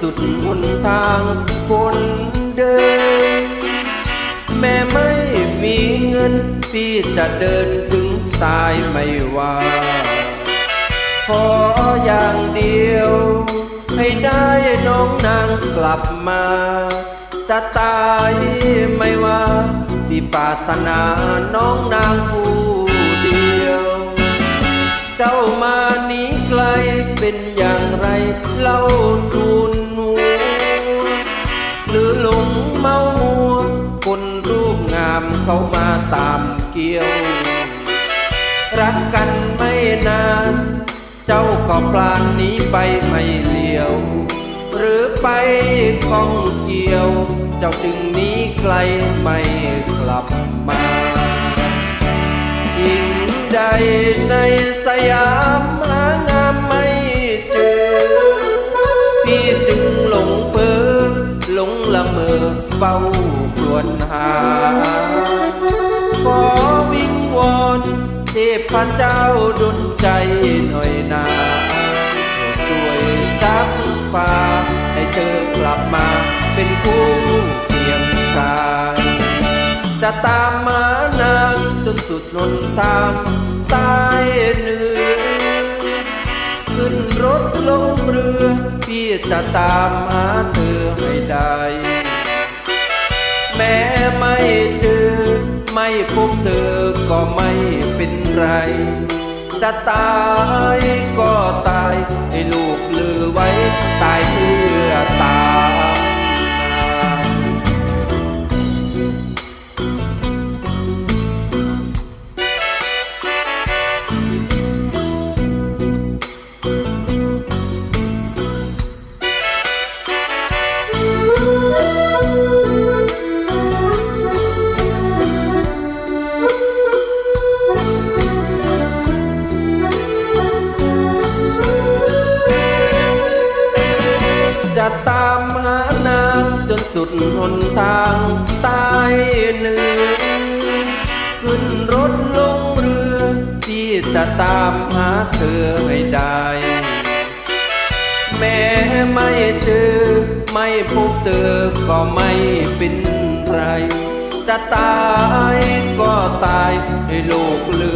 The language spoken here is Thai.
สุดหนทางคนเดิน แม่ไม่มีเงินที่จะเดินถึงตายไม่ว่า ขออย่างเดียว ให้ได้น้องนางกลับมาจะตายไม่ว่าพี่ปาถนาน้องนางผู้เดียว เจ้ามานี้ไกลเป็นอย่างไรเล่า เขามาตามเกี่ยว รักกันไม่นาน เจ้าก็พลานหนีไปไม่เลี้ยว หรือไปข้องเกี่ยว เจ้าจึงหนีไกลไม่กลับมาหญิงใดในสยาม ฝ้าครวญหา ขอวิงวอนเทพเจ้าดุลใจหน่อยนาโปรดช่วยชักฟ้าให้เธอกลับมาเป็นคู่เคียงกายจะตามมานางจนสุดหนทางตายเหนื่อยขึ้นรถลงเรือ พี่จะตามหาเธอให้ได้ แม้ไม่เจอ ไม่พบเธอก็ไม่เป็นไร จะตายก็ตายให้ลูกเลือ จะตามหานางจนสุดหนทางตายเหนื่อยขึ้นรถลงเรือ ที่จะตามหาเธอให้ได้ แม้ไม่เจอ ไม่พบเธอก็ไม่เป็นไร จะตายก็ตายให้โลกลือ